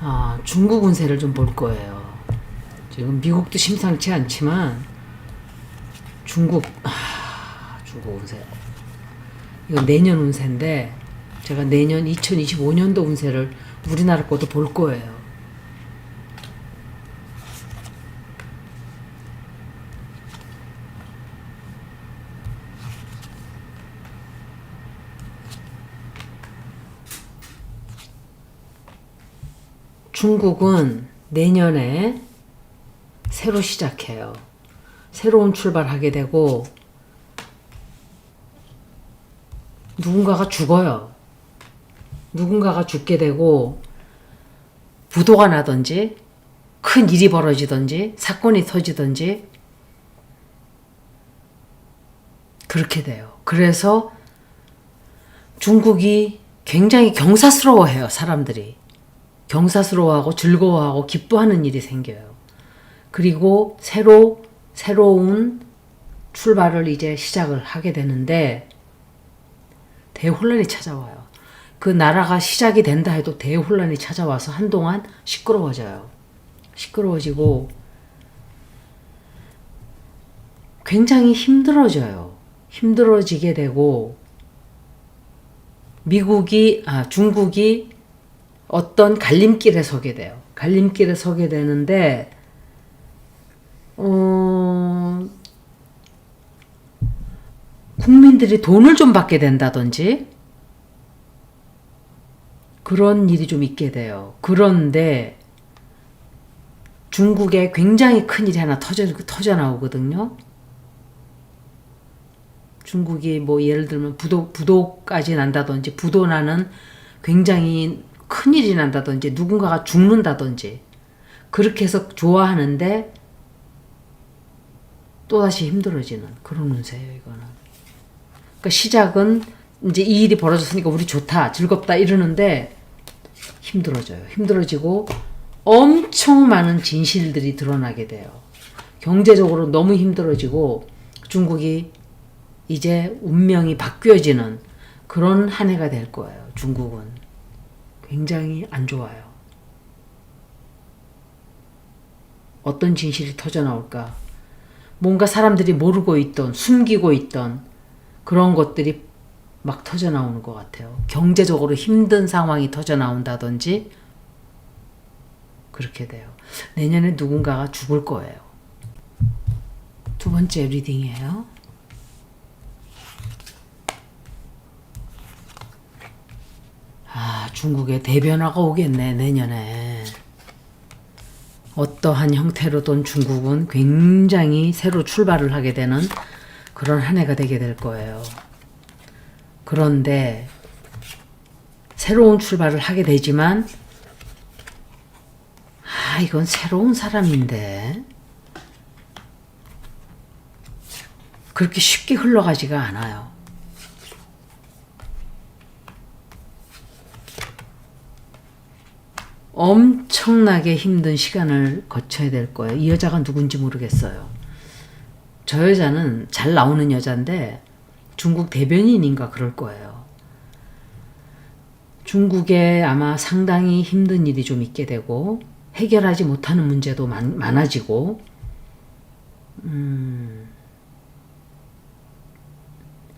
아, 중국 운세를 좀 볼 거예요. 지금 미국도 심상치 않지만 중국 아, 중국 운세 이거 내년 운세인데 제가 내년 2025년도 운세를 우리나라 것도 볼 거예요. 중국은 내년에 새로 시작해요. 새로운 출발하게 되고 누군가가 죽어요. 누군가가 죽게 되고 부도가 나든지 큰 일이 벌어지든지 사건이 터지든지 그렇게 돼요. 그래서 중국이 굉장히 경사스러워해요, 사람들이. 경사스러워하고 즐거워하고 기뻐하는 일이 생겨요. 그리고 새로 새로운 출발을 이제 시작을 하게 되는데 대혼란이 찾아와요. 그 나라가 시작이 된다 해도 대혼란이 찾아와서 한동안 시끄러워져요. 시끄러워지고 굉장히 힘들어져요. 힘들어지게 되고 미국이 아 중국이 어떤 갈림길에 서게 돼요. 갈림길에 서게 되는데, 어, 국민들이 돈을 좀 받게 된다든지, 그런 일이 좀 있게 돼요. 그런데, 중국에 굉장히 큰 일이 하나 터져, 터져 나오거든요. 중국이 뭐 예를 들면 부도, 부도까지 난다든지, 부도 나는 굉장히 큰일이 난다든지 누군가가 죽는다든지 그렇게 해서 좋아하는데 또다시 힘들어지는 그런 운세예요 이거는. 그러니까 시작은 이제 이 일이 벌어졌으니까 우리 좋다 즐겁다 이러는데 힘들어져요. 힘들어지고 엄청 많은 진실들이 드러나게 돼요. 경제적으로 너무 힘들어지고 중국이 이제 운명이 바뀌어지는 그런 한 해가 될 거예요 중국은 굉장히 안 좋아요. 어떤 진실이 터져 나올까? 뭔가 사람들이 모르고 있던, 숨기고 있던 그런 것들이 막 터져 나오는 것 같아요. 경제적으로 힘든 상황이 터져 나온다든지 그렇게 돼요. 내년에 누군가가 죽을 거예요. 두 번째 리딩이에요. 아, 중국에 대변화가 오겠네, 내년에. 어떠한 형태로든 중국은 굉장히 새로 출발을 하게 되는 그런 한 해가 되게 될 거예요. 그런데 새로운 출발을 하게 되지만 아, 이건 새로운 사람인데 그렇게 쉽게 흘러가지가 않아요. 엄청나게 힘든 시간을 거쳐야 될 거예요. 이 여자가 누군지 모르겠어요. 저 여자는 잘 나오는 여자인데 중국 대변인인가 그럴 거예요. 중국에 아마 상당히 힘든 일이 좀 있게 되고 해결하지 못하는 문제도 많, 많아지고 음,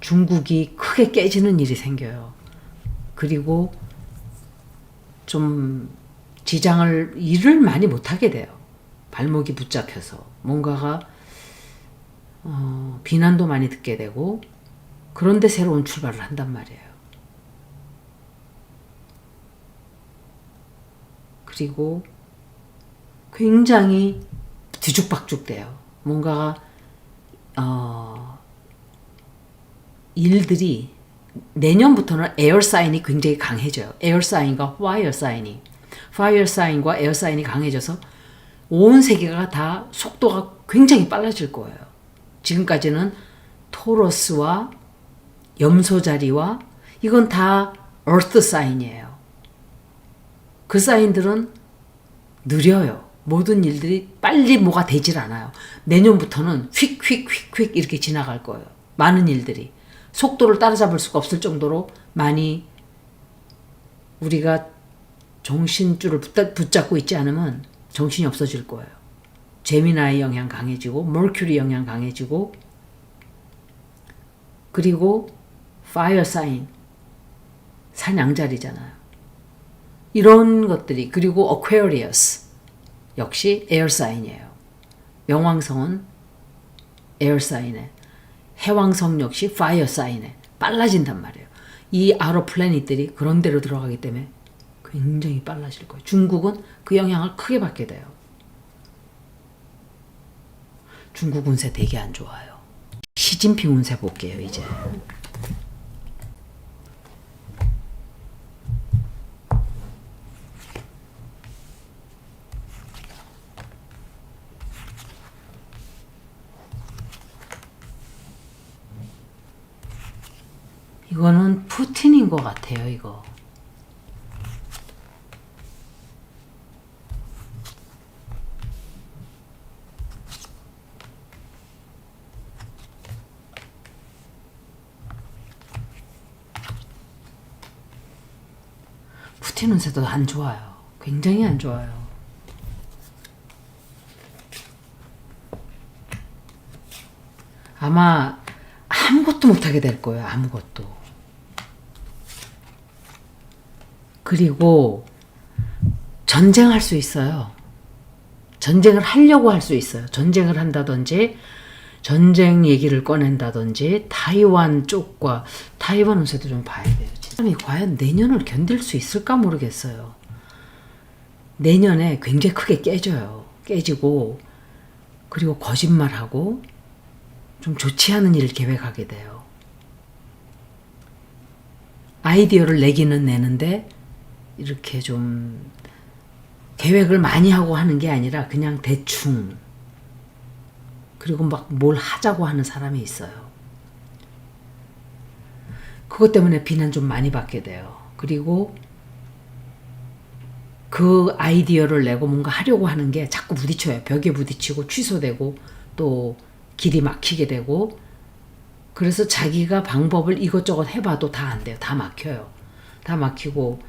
중국이 크게 깨지는 일이 생겨요. 그리고 좀 지장을 일을 많이 못하게 돼요. 발목이 붙잡혀서 뭔가가 어, 비난도 많이 듣게 되고 그런데 새로운 출발을 한단 말이에요. 그리고 굉장히 뒤죽박죽 돼요. 뭔가가 어, 일들이 내년부터는 에어 사인이 굉장히 강해져요. 에어 사인과 와이어 사인이. 파이어 사인과 에어 사인이 강해져서 온 세계가 다 속도가 굉장히 빨라질 거예요. 지금까지는 토러스와 염소 자리와 이건 다 earth 사인이에요. 그 사인들은 느려요. 모든 일들이 빨리 뭐가 되질 않아요. 내년부터는 휙휙휙휙 이렇게 지나갈 거예요. 많은 일들이 속도를 따라잡을 수가 없을 정도로 많이 우리가 정신줄을 붙- 붙잡고 있지 않으면 정신이 없어질 거예요. 제미나의 영향 강해지고 머큐리 영향 강해지고 그리고 파이어 사인 산양자리잖아요. 이런 것들이 그리고 어퀘리어스 역시 에어 사인이에요. 명왕성은 에어 사인에 해왕성 역시 파이어 사인에 빨라진단 말이에요. 이 아로 플래닛들이 그런 데로 들어가기 때문에 굉장히 빨라질 거예요. 중국은 그 영향을 크게 받게 돼요. 중국 운세 되게 안 좋아요. 시진핑 운세 볼게요, 이제. 이거는 푸틴인 것 같아요, 이거. 푸틴 운세도 안 좋아요. 굉장히 안 좋아요. 아마 아무것도 못하게 될 거예요. 아무것도. 그리고 전쟁할 수 있어요. 전쟁을 하려고 할 수 있어요. 전쟁을 한다든지 전쟁 얘기를 꺼낸다든지 타이완 쪽과 타이완 운세도 좀 봐야 돼요. 사람이 과연 내년을 견딜 수 있을까 모르겠어요. 내년에 굉장히 크게 깨져요. 깨지고 그리고 거짓말하고 좀 좋지 않은 일을 계획하게 돼요. 아이디어를 내기는 내는데 이렇게 좀 계획을 많이 하고 하는 게 아니라 그냥 대충 그리고 막 뭘 하자고 하는 사람이 있어요. 그것 때문에 비난 좀 많이 받게 돼요. 그리고 그 아이디어를 내고 뭔가 하려고 하는 게 자꾸 부딪혀요. 벽에 부딪히고 취소되고 또 길이 막히게 되고 그래서 자기가 방법을 이것저것 해봐도 다 안 돼요. 다 막혀요. 다 막히고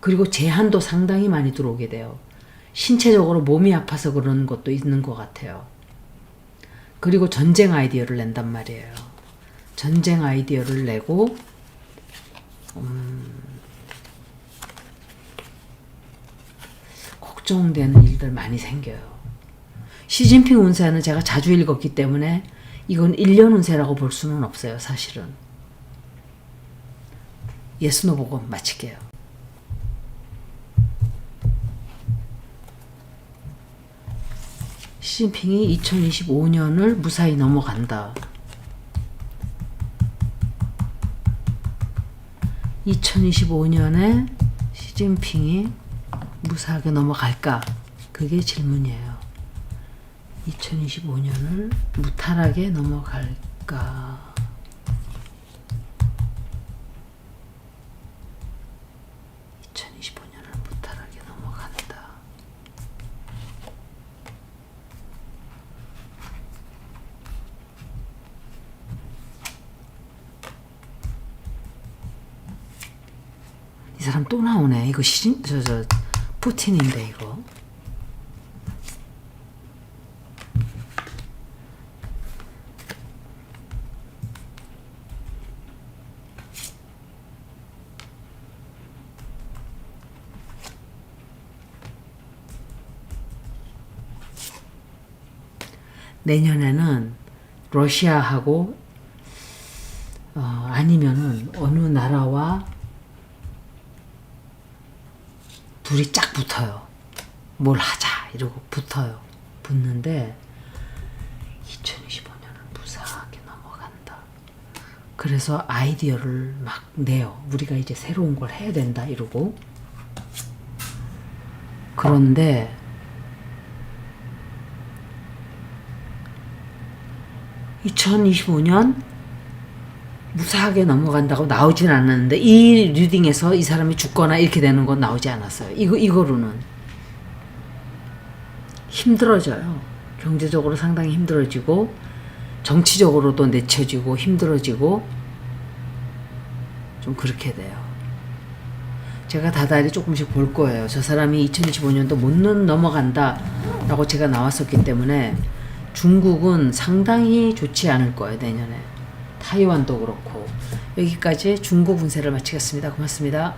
그리고 제한도 상당히 많이 들어오게 돼요. 신체적으로 몸이 아파서 그런 것도 있는 것 같아요. 그리고 전쟁 아이디어를 낸단 말이에요. 전쟁 아이디어를 내고 걱정되는 일들 많이 생겨요. 시진핑 운세는 제가 자주 읽었기 때문에 이건 1년 운세라고 볼 수는 없어요, 사실은. 예스노 보고 마칠게요. 시진핑이 2025년을 무사히 넘어간다. 2025년에 시진핑이 무사하게 넘어갈까? 그게 질문이에요. 2025년을 무탈하게 넘어갈까? (2025년을) 무탈하게 넘어간다. 이 사람 또 나오네. 이거 시진 저저 푸틴인데 이거. 내년에는 러시아하고 어, 아니면은 어느 나라와 둘이 짝 붙어요. 뭘 하자 이러고 붙어요. 붙는데 2025년은 무사하게 넘어간다. 그래서 아이디어를 막 내요. 우리가 이제 새로운 걸 해야 된다 이러고 그런데 (2025년) 무사하게 넘어간다고 나오진 않았는데 이 리딩에서 이 사람이 죽거나 이렇게 되는 건 나오지 않았어요. 이거 이거로는 힘들어져요. 경제적으로 상당히 힘들어지고 정치적으로도 내쳐지고 힘들어지고 좀 그렇게 돼요. 제가 다달이 조금씩 볼 거예요. 저 사람이 2025년도 못 넘어간다 라고 제가 나왔었기 때문에 중국은 상당히 좋지 않을 거예요, 내년에. 타이완도 그렇고. 여기까지 중국 운세를 마치겠습니다. 고맙습니다.